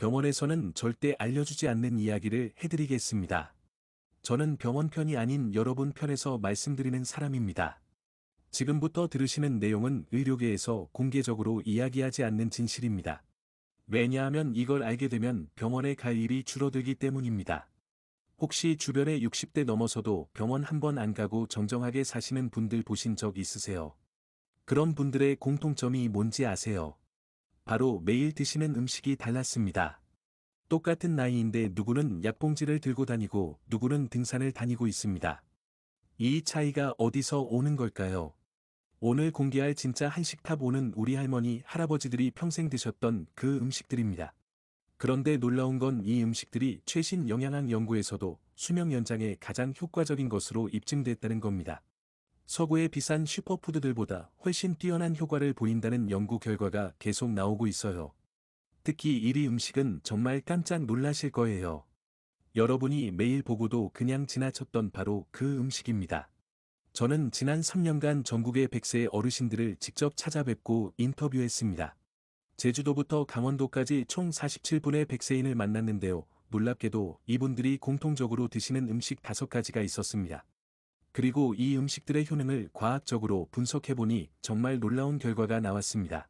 병원에서는 절대 알려주지 않는 이야기를 해드리겠습니다. 저는 병원 편이 아닌 여러분 편에서 말씀드리는 사람입니다. 지금부터 들으시는 내용은 의료계에서 공개적으로 이야기하지 않는 진실입니다. 왜냐하면 이걸 알게 되면 병원에 갈 일이 줄어들기 때문입니다. 혹시 주변에 60대 넘어서도 병원 한 번 안 가고 정정하게 사시는 분들 보신 적 있으세요? 그런 분들의 공통점이 뭔지 아세요? 바로 매일 드시는 음식이 달랐습니다. 똑같은 나이인데 누구는 약봉지를 들고 다니고 누구는 등산을 다니고 있습니다. 이 차이가 어디서 오는 걸까요? 오늘 공개할 진짜 한식탑 5는 우리 할머니, 할아버지들이 평생 드셨던 그 음식들입니다. 그런데 놀라운 건 이 음식들이 최신 영양학 연구에서도 수명 연장에 가장 효과적인 것으로 입증됐다는 겁니다. 서구의 비싼 슈퍼푸드들보다 훨씬 뛰어난 효과를 보인다는 연구 결과가 계속 나오고 있어요. 특히 1위 음식은 정말 깜짝 놀라실 거예요. 여러분이 매일 보고도 그냥 지나쳤던 바로 그 음식입니다. 저는 지난 3년간 전국의 100세 어르신들을 직접 찾아뵙고 인터뷰했습니다. 제주도부터 강원도까지 총 47분의 100세인을 만났는데요. 놀랍게도 이분들이 공통적으로 드시는 음식 5가지가 있었습니다. 그리고 이 음식들의 효능을 과학적으로 분석해보니 정말 놀라운 결과가 나왔습니다.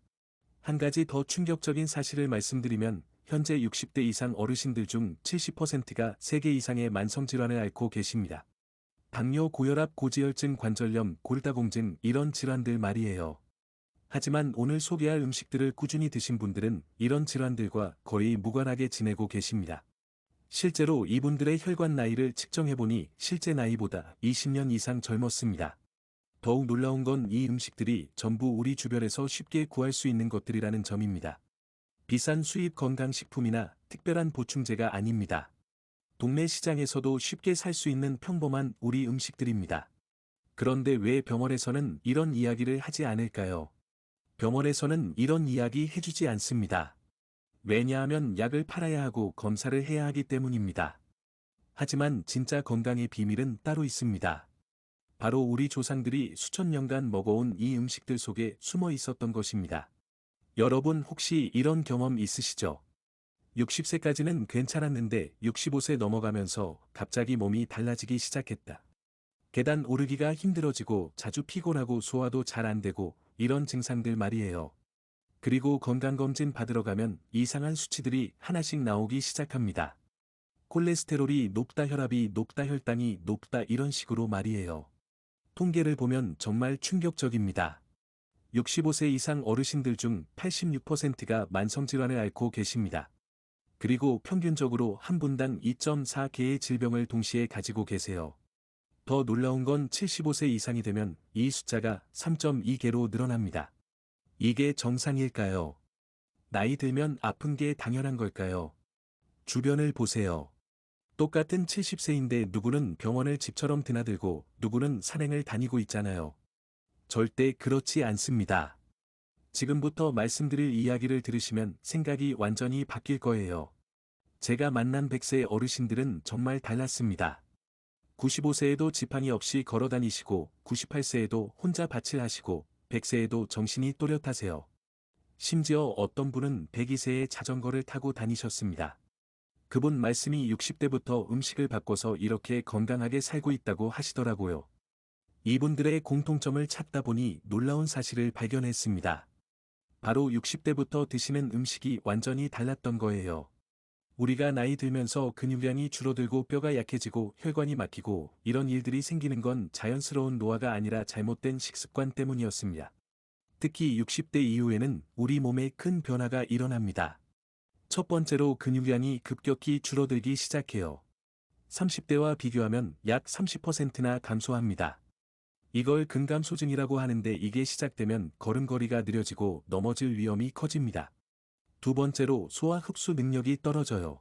한 가지 더 충격적인 사실을 말씀드리면 현재 60대 이상 어르신들 중 70%가 3개 이상의 만성질환을 앓고 계십니다. 당뇨, 고혈압, 고지혈증, 관절염, 골다공증 이런 질환들 말이에요. 하지만 오늘 소개할 음식들을 꾸준히 드신 분들은 이런 질환들과 거의 무관하게 지내고 계십니다. 실제로 이분들의 혈관 나이를 측정해보니 실제 나이보다 20년 이상 젊었습니다. 더욱 놀라운 건 이 음식들이 전부 우리 주변에서 쉽게 구할 수 있는 것들이라는 점입니다. 비싼 수입 건강식품이나 특별한 보충제가 아닙니다. 동네 시장에서도 쉽게 살 수 있는 평범한 우리 음식들입니다. 그런데 왜 병원에서는 이런 이야기를 하지 않을까요? 병원에서는 이런 이야기 해주지 않습니다. 왜냐하면 약을 팔아야 하고 검사를 해야 하기 때문입니다. 하지만 진짜 건강의 비밀은 따로 있습니다. 바로 우리 조상들이 수천 년간 먹어온 이 음식들 속에 숨어 있었던 것입니다. 여러분 혹시 이런 경험 있으시죠? 60세까지는 괜찮았는데 65세 넘어가면서 갑자기 몸이 달라지기 시작했다. 계단 오르기가 힘들어지고 자주 피곤하고 소화도 잘 안 되고 이런 증상들 말이에요. 그리고 건강검진 받으러 가면 이상한 수치들이 하나씩 나오기 시작합니다. 콜레스테롤이 높다 혈압이 높다 혈당이 높다 이런 식으로 말이에요. 통계를 보면 정말 충격적입니다. 65세 이상 어르신들 중 86%가 만성질환을 앓고 계십니다. 그리고 평균적으로 한 분당 2.4개의 질병을 동시에 가지고 계세요. 더 놀라운 건 75세 이상이 되면 이 숫자가 3.2개로 늘어납니다. 이게 정상일까요? 나이 들면 아픈 게 당연한 걸까요? 주변을 보세요. 똑같은 70세인데 누구는 병원을 집처럼 드나들고 누구는 산행을 다니고 있잖아요. 절대 그렇지 않습니다. 지금부터 말씀드릴 이야기를 들으시면 생각이 완전히 바뀔 거예요. 제가 만난 100세 어르신들은 정말 달랐습니다. 95세에도 지팡이 없이 걸어 다니시고 98세에도 혼자 밭을 하시고 100세에도 정신이 또렷하세요. 심지어 어떤 분은 102세에 자전거를 타고 다니셨습니다. 그분 말씀이 60대부터 음식을 바꿔서 이렇게 건강하게 살고 있다고 하시더라고요. 이분들의 공통점을 찾다 보니 놀라운 사실을 발견했습니다. 바로 60대부터 드시는 음식이 완전히 달랐던 거예요. 우리가 나이 들면서 근육량이 줄어들고 뼈가 약해지고 혈관이 막히고 이런 일들이 생기는 건 자연스러운 노화가 아니라 잘못된 식습관 때문이었습니다. 특히 60대 이후에는 우리 몸에 큰 변화가 일어납니다. 첫 번째로 근육량이 급격히 줄어들기 시작해요. 30대와 비교하면 약 30%나 감소합니다. 이걸 근감소증이라고 하는데 이게 시작되면 걸음걸이가 느려지고 넘어질 위험이 커집니다. 두 번째로 소화 흡수 능력이 떨어져요.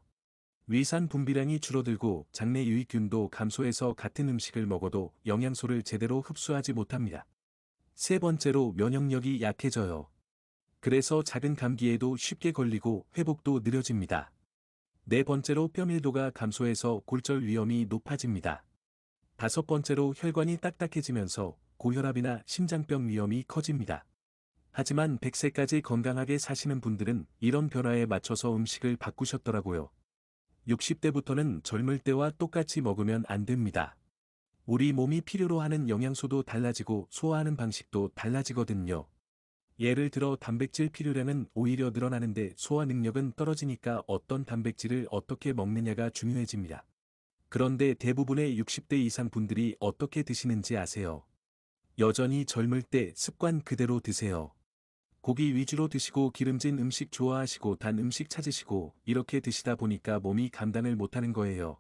위산 분비량이 줄어들고 장내 유익균도 감소해서 같은 음식을 먹어도 영양소를 제대로 흡수하지 못합니다. 세 번째로 면역력이 약해져요. 그래서 작은 감기에도 쉽게 걸리고 회복도 느려집니다. 네 번째로 뼈 밀도가 감소해서 골절 위험이 높아집니다. 다섯 번째로 혈관이 딱딱해지면서 고혈압이나 심장병 위험이 커집니다. 하지만 100세까지 건강하게 사시는 분들은 이런 변화에 맞춰서 음식을 바꾸셨더라고요. 60대부터는 젊을 때와 똑같이 먹으면 안 됩니다. 우리 몸이 필요로 하는 영양소도 달라지고 소화하는 방식도 달라지거든요. 예를 들어 단백질 필요량은 오히려 늘어나는데 소화 능력은 떨어지니까 어떤 단백질을 어떻게 먹느냐가 중요해집니다. 그런데 대부분의 60대 이상 분들이 어떻게 드시는지 아세요? 여전히 젊을 때 습관 그대로 드세요. 고기 위주로 드시고 기름진 음식 좋아하시고 단 음식 찾으시고 이렇게 드시다 보니까 몸이 감당을 못하는 거예요.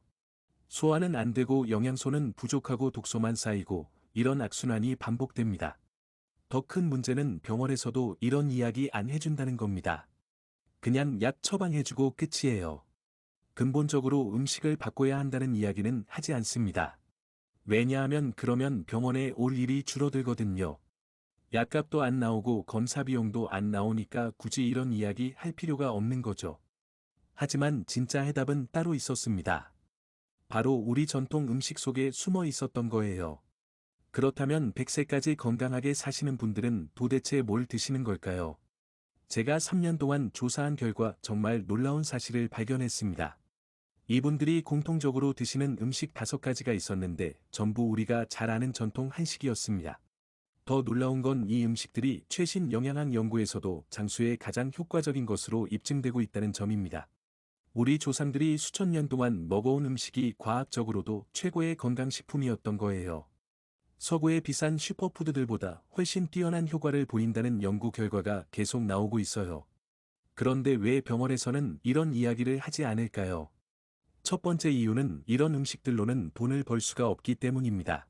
소화는 안 되고 영양소는 부족하고 독소만 쌓이고 이런 악순환이 반복됩니다. 더 큰 문제는 병원에서도 이런 이야기 안 해준다는 겁니다. 그냥 약 처방해주고 끝이에요. 근본적으로 음식을 바꿔야 한다는 이야기는 하지 않습니다. 왜냐하면 그러면 병원에 올 일이 줄어들거든요. 약값도 안 나오고 검사 비용도 안 나오니까 굳이 이런 이야기 할 필요가 없는 거죠. 하지만 진짜 해답은 따로 있었습니다. 바로 우리 전통 음식 속에 숨어 있었던 거예요. 그렇다면 100세까지 건강하게 사시는 분들은 도대체 뭘 드시는 걸까요? 제가 3년 동안 조사한 결과 정말 놀라운 사실을 발견했습니다. 이분들이 공통적으로 드시는 음식 다섯 가지가 있었는데 전부 우리가 잘 아는 전통 한식이었습니다. 더 놀라운 건 이 음식들이 최신 영양학 연구에서도 장수에 가장 효과적인 것으로 입증되고 있다는 점입니다. 우리 조상들이 수천 년 동안 먹어온 음식이 과학적으로도 최고의 건강식품이었던 거예요. 서구의 비싼 슈퍼푸드들보다 훨씬 뛰어난 효과를 보인다는 연구 결과가 계속 나오고 있어요. 그런데 왜 병원에서는 이런 이야기를 하지 않을까요? 첫 번째 이유는 이런 음식들로는 돈을 벌 수가 없기 때문입니다.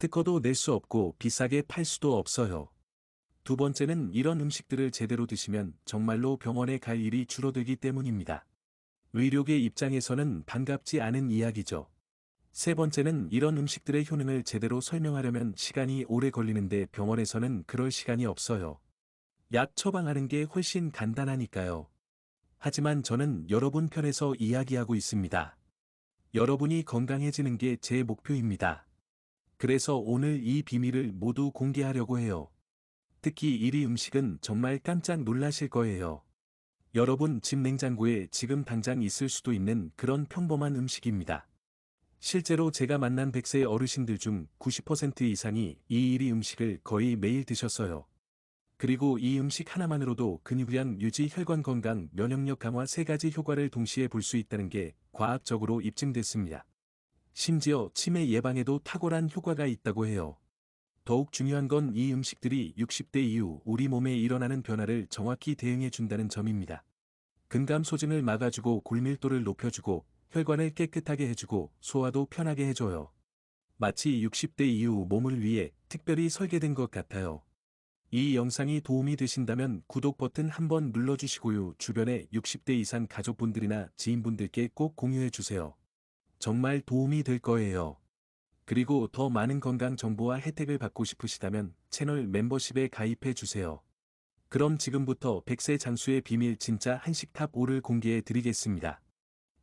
특허도 낼 수 없고 비싸게 팔 수도 없어요. 두 번째는 이런 음식들을 제대로 드시면 정말로 병원에 갈 일이 줄어들기 때문입니다. 의료계 입장에서는 반갑지 않은 이야기죠. 세 번째는 이런 음식들의 효능을 제대로 설명하려면 시간이 오래 걸리는데 병원에서는 그럴 시간이 없어요. 약 처방하는 게 훨씬 간단하니까요. 하지만 저는 여러분 편에서 이야기하고 있습니다. 여러분이 건강해지는 게 제 목표입니다. 그래서 오늘 이 비밀을 모두 공개하려고 해요. 특히 1위 음식은 정말 깜짝 놀라실 거예요. 여러분 집 냉장고에 지금 당장 있을 수도 있는 그런 평범한 음식입니다. 실제로 제가 만난 100세 어르신들 중 90% 이상이 이 1위 음식을 거의 매일 드셨어요. 그리고 이 음식 하나만으로도 근육량 유지 혈관 건강 면역력 강화 세 가지 효과를 동시에 볼 수 있다는 게 과학적으로 입증됐습니다. 심지어 치매 예방에도 탁월한 효과가 있다고 해요. 더욱 중요한 건 이 음식들이 60대 이후 우리 몸에 일어나는 변화를 정확히 대응해 준다는 점입니다. 근감 소진을 막아주고 골밀도를 높여주고 혈관을 깨끗하게 해주고 소화도 편하게 해줘요. 마치 60대 이후 몸을 위해 특별히 설계된 것 같아요. 이 영상이 도움이 되신다면 구독 버튼 한번 눌러주시고요. 주변에 60대 이상 가족분들이나 지인분들께 꼭 공유해주세요. 정말 도움이 될 거예요. 그리고 더 많은 건강 정보와 혜택을 받고 싶으시다면 채널 멤버십에 가입해 주세요. 그럼 지금부터 100세 장수의 비밀 진짜 한식 탑 5를 공개해 드리겠습니다.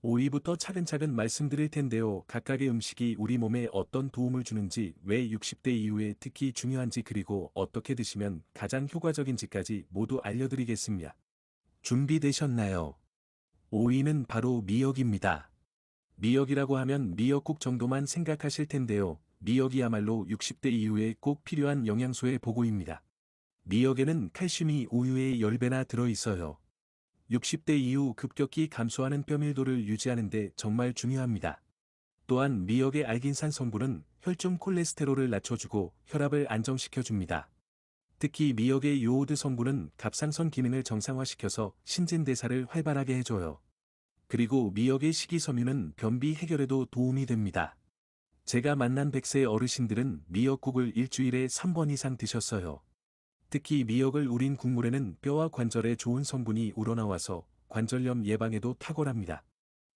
5위부터 차근차근 말씀드릴 텐데요. 각각의 음식이 우리 몸에 어떤 도움을 주는지, 왜 60대 이후에 특히 중요한지 그리고 어떻게 드시면 가장 효과적인지까지 모두 알려드리겠습니다. 준비되셨나요? 5위는 바로 미역입니다. 미역이라고 하면 미역국 정도만 생각하실 텐데요. 미역이야말로 60대 이후에 꼭 필요한 영양소의 보고입니다. 미역에는 칼슘이 우유의 10배나 들어있어요. 60대 이후 급격히 감소하는 뼈밀도를 유지하는데 정말 중요합니다. 또한 미역의 알긴산 성분은 혈중 콜레스테롤을 낮춰주고 혈압을 안정시켜줍니다. 특히 미역의 요오드 성분은 갑상선 기능을 정상화시켜서 신진대사를 활발하게 해줘요. 그리고 미역의 식이섬유는 변비 해결에도 도움이 됩니다. 제가 만난 100세 어르신들은 미역국을 일주일에 3번 이상 드셨어요. 특히 미역을 우린 국물에는 뼈와 관절에 좋은 성분이 우러나와서 관절염 예방에도 탁월합니다.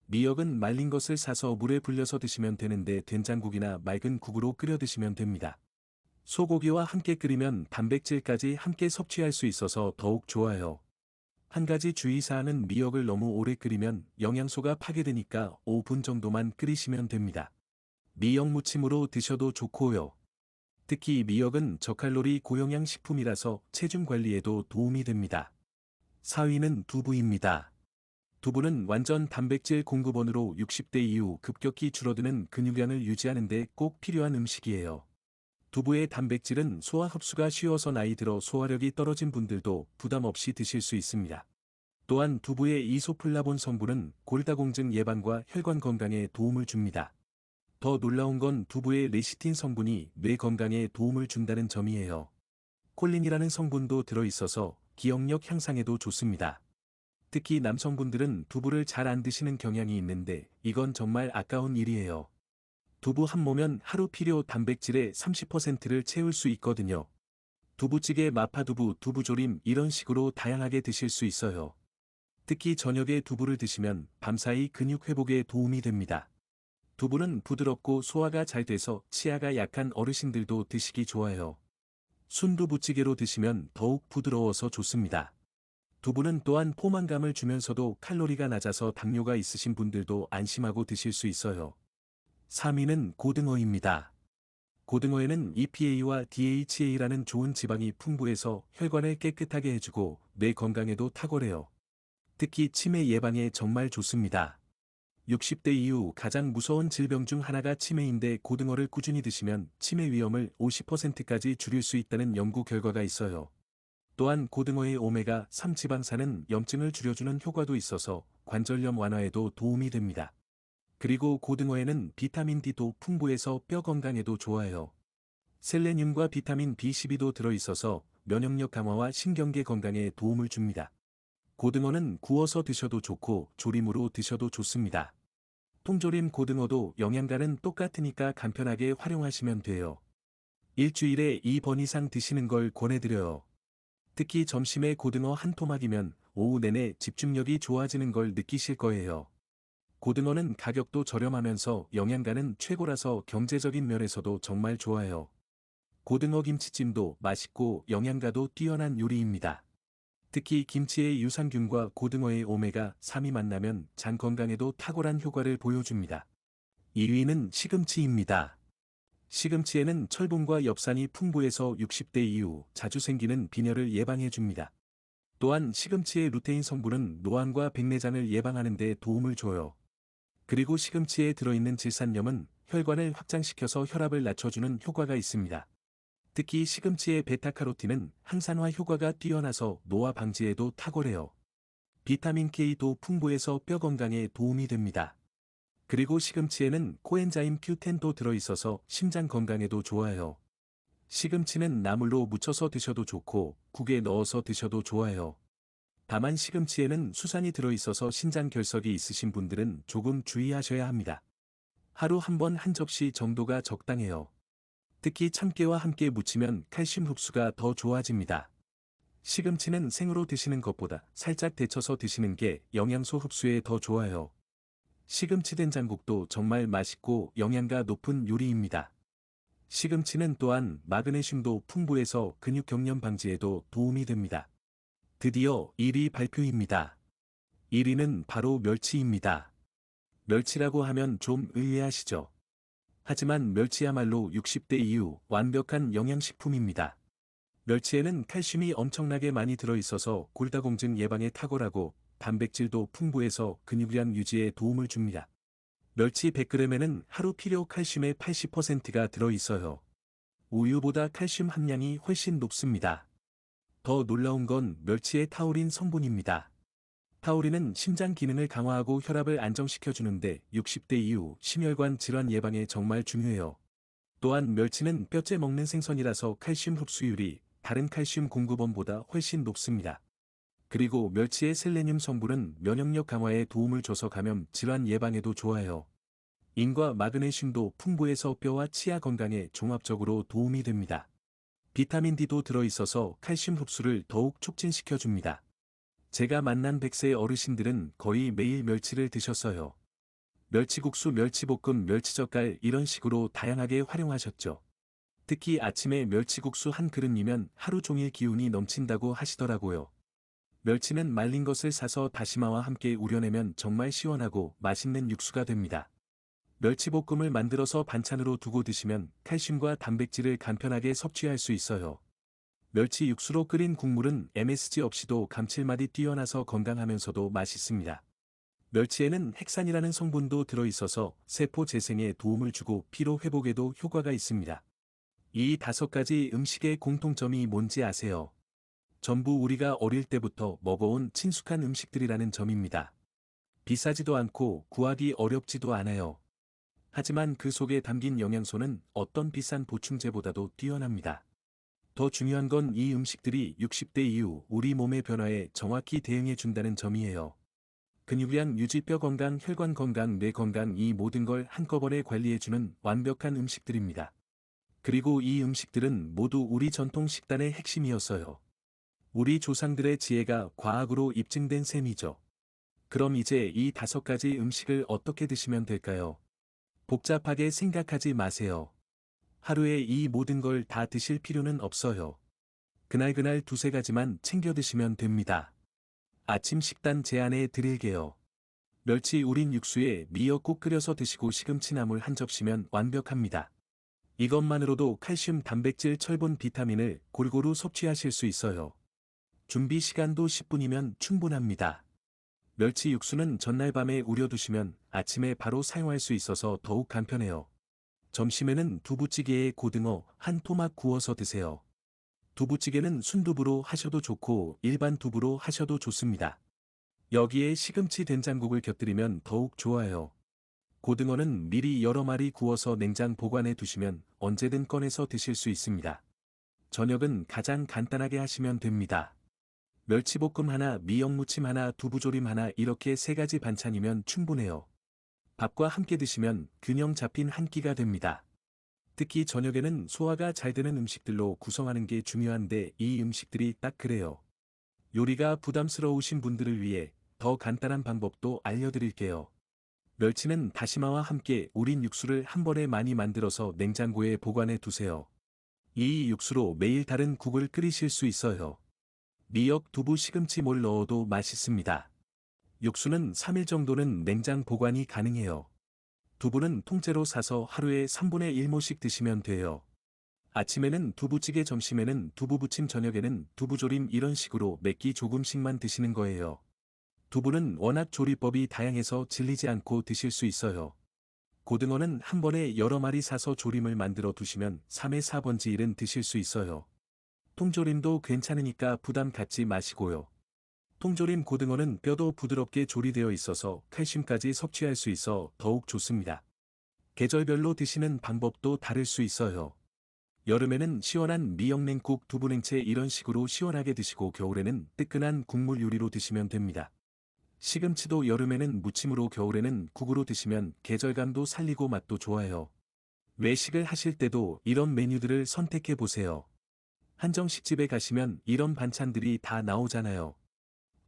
미역은 말린 것을 사서 물에 불려서 드시면 되는데 된장국이나 맑은 국으로 끓여 드시면 됩니다. 소고기와 함께 끓이면 단백질까지 함께 섭취할 수 있어서 더욱 좋아요. 한 가지 주의사항은 미역을 너무 오래 끓이면 영양소가 파괴되니까 5분 정도만 끓이시면 됩니다. 미역 무침으로 드셔도 좋고요. 특히 미역은 저칼로리 고영양 식품이라서 체중 관리에도 도움이 됩니다. 4위는 두부입니다. 두부는 완전 단백질 공급원으로 60대 이후 급격히 줄어드는 근육량을 유지하는 데 꼭 필요한 음식이에요. 두부의 단백질은 소화 흡수가 쉬워서 나이 들어 소화력이 떨어진 분들도 부담 없이 드실 수 있습니다. 또한 두부의 이소플라본 성분은 골다공증 예방과 혈관 건강에 도움을 줍니다. 더 놀라운 건 두부의 레시틴 성분이 뇌 건강에 도움을 준다는 점이에요. 콜린이라는 성분도 들어있어서 기억력 향상에도 좋습니다. 특히 남성분들은 두부를 잘 안 드시는 경향이 있는데 이건 정말 아까운 일이에요. 두부 한 모면 하루 필요 단백질의 30%를 채울 수 있거든요. 두부찌개, 마파두부, 두부조림 이런 식으로 다양하게 드실 수 있어요. 특히 저녁에 두부를 드시면 밤사이 근육 회복에 도움이 됩니다. 두부는 부드럽고 소화가 잘 돼서 치아가 약한 어르신들도 드시기 좋아요. 순두부찌개로 드시면 더욱 부드러워서 좋습니다. 두부는 또한 포만감을 주면서도 칼로리가 낮아서 당뇨가 있으신 분들도 안심하고 드실 수 있어요. 3위는 고등어입니다. 고등어에는 EPA와 DHA라는 좋은 지방이 풍부해서 혈관을 깨끗하게 해주고 뇌 건강에도 탁월해요. 특히 치매 예방에 정말 좋습니다. 60대 이후 가장 무서운 질병 중 하나가 치매인데 고등어를 꾸준히 드시면 치매 위험을 50%까지 줄일 수 있다는 연구 결과가 있어요. 또한 고등어의 오메가 3 지방산은 염증을 줄여주는 효과도 있어서 관절염 완화에도 도움이 됩니다. 그리고 고등어에는 비타민 D도 풍부해서 뼈 건강에도 좋아요. 셀레늄과 비타민 B12도 들어있어서 면역력 강화와 신경계 건강에 도움을 줍니다. 고등어는 구워서 드셔도 좋고 조림으로 드셔도 좋습니다. 통조림 고등어도 영양가는 똑같으니까 간편하게 활용하시면 돼요. 일주일에 2번 이상 드시는 걸 권해드려요. 특히 점심에 고등어 한 토막이면 오후 내내 집중력이 좋아지는 걸 느끼실 거예요. 고등어는 가격도 저렴하면서 영양가는 최고라서 경제적인 면에서도 정말 좋아요. 고등어 김치찜도 맛있고 영양가도 뛰어난 요리입니다. 특히 김치의 유산균과 고등어의 오메가 3이 만나면 장 건강에도 탁월한 효과를 보여줍니다. 2위는 시금치입니다. 시금치에는 철분과 엽산이 풍부해서 60대 이후 자주 생기는 빈혈을 예방해줍니다. 또한 시금치의 루테인 성분은 노안과 백내장을 예방하는 데 도움을 줘요. 그리고 시금치에 들어있는 질산염은 혈관을 확장시켜서 혈압을 낮춰주는 효과가 있습니다. 특히 시금치의 베타카로틴은 항산화 효과가 뛰어나서 노화 방지에도 탁월해요. 비타민 K도 풍부해서 뼈 건강에 도움이 됩니다. 그리고 시금치에는 코엔자임 Q10도 들어있어서 심장 건강에도 좋아요. 시금치는 나물로 무쳐서 드셔도 좋고 국에 넣어서 드셔도 좋아요. 다만 시금치에는 수산이 들어있어서 신장 결석이 있으신 분들은 조금 주의하셔야 합니다. 하루 한번한 접시 정도가 적당해요. 특히 참깨와 함께 무치면 칼슘 흡수가 더 좋아집니다. 시금치는 생으로 드시는 것보다 살짝 데쳐서 드시는 게 영양소 흡수에 더 좋아요. 시금치 된장국도 정말 맛있고 영양가 높은 요리입니다. 시금치는 또한 마그네슘도 풍부해서 근육 경련 방지에도 도움이 됩니다. 드디어 1위 발표입니다. 1위는 바로 멸치입니다. 멸치라고 하면 좀 의외하시죠? 하지만 멸치야말로 60대 이후 완벽한 영양식품입니다. 멸치에는 칼슘이 엄청나게 많이 들어있어서 골다공증 예방에 탁월하고 단백질도 풍부해서 근육량 유지에 도움을 줍니다. 멸치 100g에는 하루 필요 칼슘의 80%가 들어있어요. 우유보다 칼슘 함량이 훨씬 높습니다. 더 놀라운 건 멸치의 타우린 성분입니다. 타우린은 심장 기능을 강화하고 혈압을 안정시켜주는데 60대 이후 심혈관 질환 예방에 정말 중요해요. 또한 멸치는 뼈째 먹는 생선이라서 칼슘 흡수율이 다른 칼슘 공급원보다 훨씬 높습니다. 그리고 멸치의 셀레늄 성분은 면역력 강화에 도움을 줘서 감염 질환 예방에도 좋아요. 인과 마그네슘도 풍부해서 뼈와 치아 건강에 종합적으로 도움이 됩니다. 비타민 D도 들어있어서 칼슘 흡수를 더욱 촉진시켜줍니다. 제가 만난 100세 어르신들은 거의 매일 멸치를 드셨어요. 멸치국수, 멸치볶음, 멸치젓갈 이런 식으로 다양하게 활용하셨죠. 특히 아침에 멸치국수 한 그릇이면 하루 종일 기운이 넘친다고 하시더라고요. 멸치는 말린 것을 사서 다시마와 함께 우려내면 정말 시원하고 맛있는 육수가 됩니다. 멸치볶음을 만들어서 반찬으로 두고 드시면 칼슘과 단백질을 간편하게 섭취할 수 있어요. 멸치 육수로 끓인 국물은 MSG 없이도 감칠맛이 뛰어나서 건강하면서도 맛있습니다. 멸치에는 핵산이라는 성분도 들어있어서 세포 재생에 도움을 주고 피로 회복에도 효과가 있습니다. 이 다섯 가지 음식의 공통점이 뭔지 아세요? 전부 우리가 어릴 때부터 먹어온 친숙한 음식들이라는 점입니다. 비싸지도 않고 구하기 어렵지도 않아요. 하지만 그 속에 담긴 영양소는 어떤 비싼 보충제보다도 뛰어납니다. 더 중요한 건 이 음식들이 60대 이후 우리 몸의 변화에 정확히 대응해 준다는 점이에요. 근육량 유지 뼈 건강, 혈관 건강, 뇌 건강 이 모든 걸 한꺼번에 관리해주는 완벽한 음식들입니다. 그리고 이 음식들은 모두 우리 전통 식단의 핵심이었어요. 우리 조상들의 지혜가 과학으로 입증된 셈이죠. 그럼 이제 이 다섯 가지 음식을 어떻게 드시면 될까요? 복잡하게 생각하지 마세요. 하루에 이 모든 걸 다 드실 필요는 없어요. 그날그날 두세 가지만 챙겨 드시면 됩니다. 아침 식단 제안해 드릴게요. 멸치 우린 육수에 미역국 끓여서 드시고 시금치나물 한 접시면 완벽합니다. 이것만으로도 칼슘, 단백질, 철분, 비타민을 골고루 섭취하실 수 있어요. 준비 시간도 10분이면 충분합니다. 멸치 육수는 전날 밤에 우려두시면 아침에 바로 사용할 수 있어서 더욱 간편해요. 점심에는 두부찌개에 고등어, 한 토막 구워서 드세요. 두부찌개는 순두부로 하셔도 좋고 일반 두부로 하셔도 좋습니다. 여기에 시금치 된장국을 곁들이면 더욱 좋아요. 고등어는 미리 여러 마리 구워서 냉장 보관해 두시면 언제든 꺼내서 드실 수 있습니다. 저녁은 가장 간단하게 하시면 됩니다. 멸치볶음 하나, 미역무침 하나, 두부조림 하나 이렇게 세 가지 반찬이면 충분해요. 밥과 함께 드시면 균형 잡힌 한 끼가 됩니다. 특히 저녁에는 소화가 잘 되는 음식들로 구성하는 게 중요한데 이 음식들이 딱 그래요. 요리가 부담스러우신 분들을 위해 더 간단한 방법도 알려드릴게요. 멸치는 다시마와 함께 우린 육수를 한 번에 많이 만들어서 냉장고에 보관해 두세요. 이 육수로 매일 다른 국을 끓이실 수 있어요. 미역, 두부, 시금치 뭘 넣어도 맛있습니다. 육수는 3일 정도는 냉장 보관이 가능해요. 두부는 통째로 사서 하루에 3분의 1모씩 드시면 돼요. 아침에는 두부찌개 점심에는 두부부침 저녁에는 두부조림 이런 식으로 몇끼 조금씩만 드시는 거예요. 두부는 워낙 조리법이 다양해서 질리지 않고 드실 수 있어요. 고등어는 한 번에 여러 마리 사서 조림을 만들어 두시면 3회 4번지 일은 드실 수 있어요. 통조림도 괜찮으니까 부담 갖지 마시고요. 통조림 고등어는 뼈도 부드럽게 조리되어 있어서 칼슘까지 섭취할 수 있어 더욱 좋습니다. 계절별로 드시는 방법도 다를 수 있어요. 여름에는 시원한 미역냉국 두부냉채 이런 식으로 시원하게 드시고 겨울에는 뜨끈한 국물 요리로 드시면 됩니다. 시금치도 여름에는 무침으로 겨울에는 국으로 드시면 계절감도 살리고 맛도 좋아요. 외식을 하실 때도 이런 메뉴들을 선택해 보세요. 한정식 집에 가시면 이런 반찬들이 다 나오잖아요.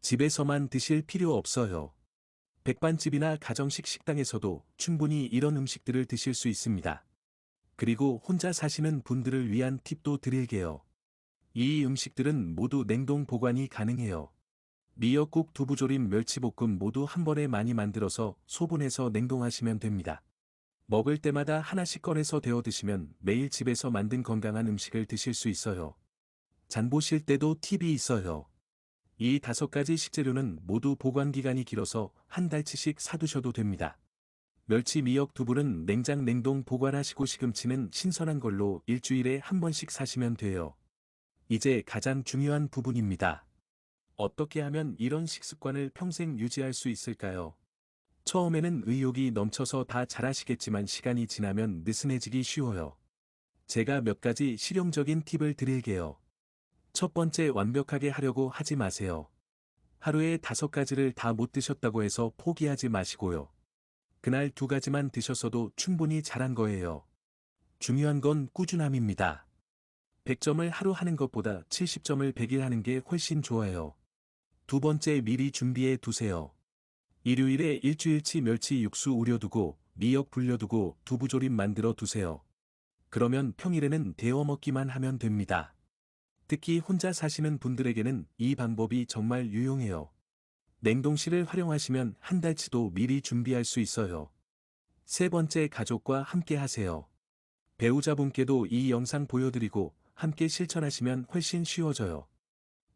집에서만 드실 필요 없어요. 백반집이나 가정식 식당에서도 충분히 이런 음식들을 드실 수 있습니다. 그리고 혼자 사시는 분들을 위한 팁도 드릴게요. 이 음식들은 모두 냉동 보관이 가능해요. 미역국, 두부조림, 멸치볶음 모두 한 번에 많이 만들어서 소분해서 냉동하시면 됩니다. 먹을 때마다 하나씩 꺼내서 데워 드시면 매일 집에서 만든 건강한 음식을 드실 수 있어요. 장 보실 때도 팁이 있어요. 이 다섯 가지 식재료는 모두 보관 기간이 길어서 한 달치씩 사두셔도 됩니다. 멸치 미역 두부는 냉장 냉동 보관하시고 시금치는 신선한 걸로 일주일에 한 번씩 사시면 돼요. 이제 가장 중요한 부분입니다. 어떻게 하면 이런 식습관을 평생 유지할 수 있을까요? 처음에는 의욕이 넘쳐서 다 잘하시겠지만 시간이 지나면 느슨해지기 쉬워요. 제가 몇 가지 실용적인 팁을 드릴게요. 첫 번째 완벽하게 하려고 하지 마세요. 하루에 다섯 가지를 다 못 드셨다고 해서 포기하지 마시고요. 그날 두 가지만 드셨어도 충분히 잘한 거예요. 중요한 건 꾸준함입니다. 100점을 하루 하는 것보다 70점을 100일 하는 게 훨씬 좋아요. 두 번째 미리 준비해 두세요. 일요일에 일주일치 멸치 육수 우려두고 미역 불려두고 두부조림 만들어 두세요. 그러면 평일에는 데워 먹기만 하면 됩니다. 특히 혼자 사시는 분들에게는 이 방법이 정말 유용해요. 냉동실을 활용하시면 한 달치도 미리 준비할 수 있어요. 세 번째 가족과 함께 하세요. 배우자분께도 이 영상 보여드리고 함께 실천하시면 훨씬 쉬워져요.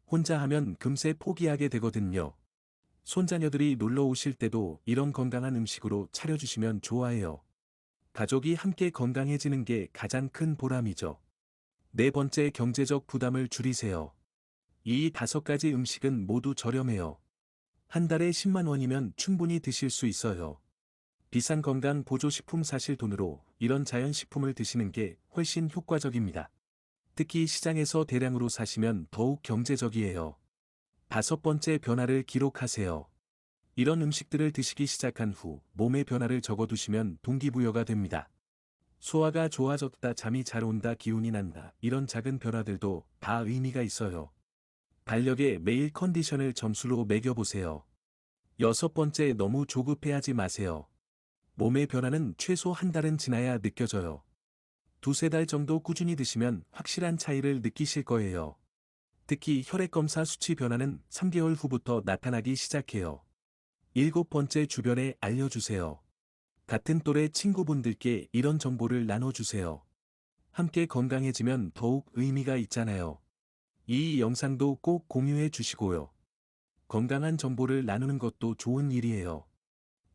혼자 하면 금세 포기하게 되거든요. 손자녀들이 놀러 오실 때도 이런 건강한 음식으로 차려주시면 좋아해요. 가족이 함께 건강해지는 게 가장 큰 보람이죠. 네 번째 경제적 부담을 줄이세요. 이 다섯 가지 음식은 모두 저렴해요. 한 달에 10만 원이면 충분히 드실 수 있어요. 비싼 건강 보조식품 사실 돈으로 이런 자연식품을 드시는 게 훨씬 효과적입니다. 특히 시장에서 대량으로 사시면 더욱 경제적이에요. 다섯 번째 변화를 기록하세요. 이런 음식들을 드시기 시작한 후 몸의 변화를 적어두시면 동기부여가 됩니다. 소화가 좋아졌다, 잠이 잘 온다, 기운이 난다. 이런 작은 변화들도 다 의미가 있어요. 달력에 매일 컨디션을 점수로 매겨보세요. 여섯 번째 너무 조급해하지 마세요. 몸의 변화는 최소 한 달은 지나야 느껴져요. 두세 달 정도 꾸준히 드시면 확실한 차이를 느끼실 거예요. 특히 혈액검사 수치 변화는 3개월 후부터 나타나기 시작해요. 일곱 번째 주변에 알려주세요. 같은 또래 친구분들께 이런 정보를 나눠주세요. 함께 건강해지면 더욱 의미가 있잖아요. 이 영상도 꼭 공유해 주시고요. 건강한 정보를 나누는 것도 좋은 일이에요.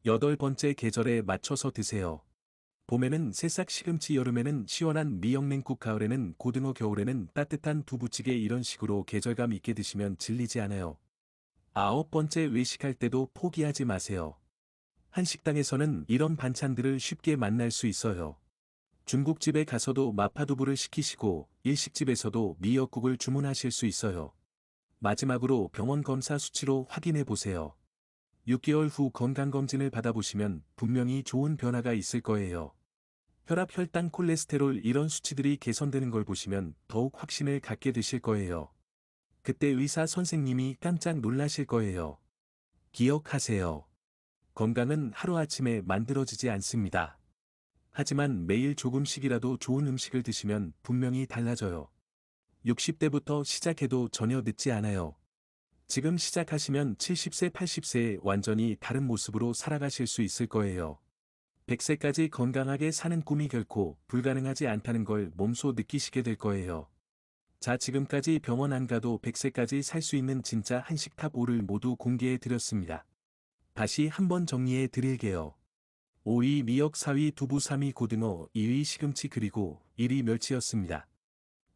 여덟 번째 계절에 맞춰서 드세요. 봄에는 새싹 시금치 여름에는 시원한 미역냉국 가을에는 고등어 겨울에는 따뜻한 두부찌개 이런 식으로 계절감 있게 드시면 질리지 않아요. 아홉 번째 외식할 때도 포기하지 마세요. 한식당에서는 이런 반찬들을 쉽게 만날 수 있어요. 중국집에 가서도 마파두부를 시키시고 일식집에서도 미역국을 주문하실 수 있어요. 마지막으로 병원 검사 수치로 확인해 보세요. 6개월 후 건강검진을 받아보시면 분명히 좋은 변화가 있을 거예요. 혈압, 혈당, 콜레스테롤 이런 수치들이 개선되는 걸 보시면 더욱 확신을 갖게 되실 거예요. 그때 의사 선생님이 깜짝 놀라실 거예요. 기억하세요. 건강은 하루아침에 만들어지지 않습니다. 하지만 매일 조금씩이라도 좋은 음식을 드시면 분명히 달라져요. 60대부터 시작해도 전혀 늦지 않아요. 지금 시작하시면 70세, 80세에 완전히 다른 모습으로 살아가실 수 있을 거예요. 100세까지 건강하게 사는 꿈이 결코 불가능하지 않다는 걸 몸소 느끼시게 될 거예요. 자, 지금까지 병원 안 가도 100세까지 살 수 있는 진짜 한식 탑 5를 모두 공개해 드렸습니다. 다시 한번 정리해 드릴게요. 5위 미역 4위 두부 3위 고등어 2위 시금치 그리고 1위 멸치였습니다.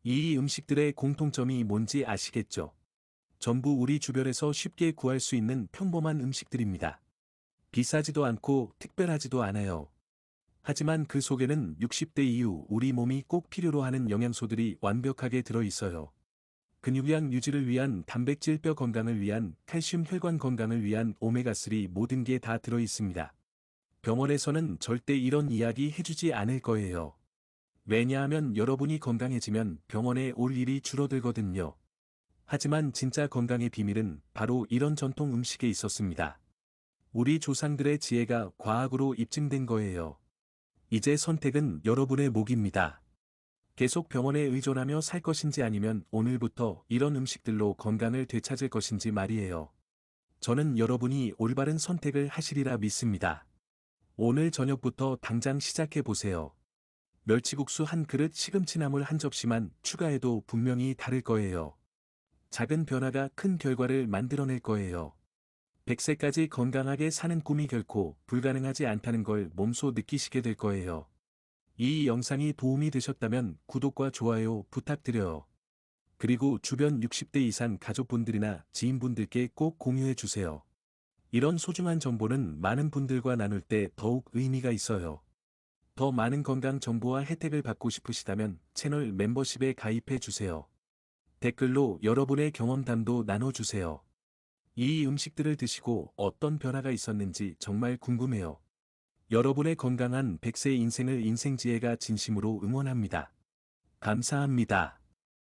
이 음식들의 공통점이 뭔지 아시겠죠? 전부 우리 주변에서 쉽게 구할 수 있는 평범한 음식들입니다. 비싸지도 않고 특별하지도 않아요. 하지만 그 속에는 60대 이후 우리 몸이 꼭 필요로 하는 영양소들이 완벽하게 들어 있어요. 근육량 유지를 위한 단백질 뼈 건강을 위한 칼슘 혈관 건강을 위한 오메가3 모든 게 다 들어 있습니다. 병원에서는 절대 이런 이야기 해주지 않을 거예요. 왜냐하면 여러분이 건강해지면 병원에 올 일이 줄어들거든요. 하지만 진짜 건강의 비밀은 바로 이런 전통 음식에 있었습니다. 우리 조상들의 지혜가 과학으로 입증된 거예요. 이제 선택은 여러분의 목입니다. 계속 병원에 의존하며 살 것인지 아니면 오늘부터 이런 음식들로 건강을 되찾을 것인지 말이에요. 저는 여러분이 올바른 선택을 하시리라 믿습니다. 오늘 저녁부터 당장 시작해 보세요. 멸치국수 한 그릇 시금치나물 한 접시만 추가해도 분명히 다를 거예요. 작은 변화가 큰 결과를 만들어낼 거예요. 100세까지 건강하게 사는 꿈이 결코 불가능하지 않다는 걸 몸소 느끼시게 될 거예요. 이 영상이 도움이 되셨다면 구독과 좋아요 부탁드려요. 그리고 주변 60대 이상 가족분들이나 지인분들께 꼭 공유해 주세요. 이런 소중한 정보는 많은 분들과 나눌 때 더욱 의미가 있어요. 더 많은 건강 정보와 혜택을 받고 싶으시다면 채널 멤버십에 가입해 주세요. 댓글로 여러분의 경험담도 나눠주세요. 이 음식들을 드시고 어떤 변화가 있었는지 정말 궁금해요. 여러분의 건강한 100세 인생을 인생지혜가 진심으로 응원합니다. 감사합니다.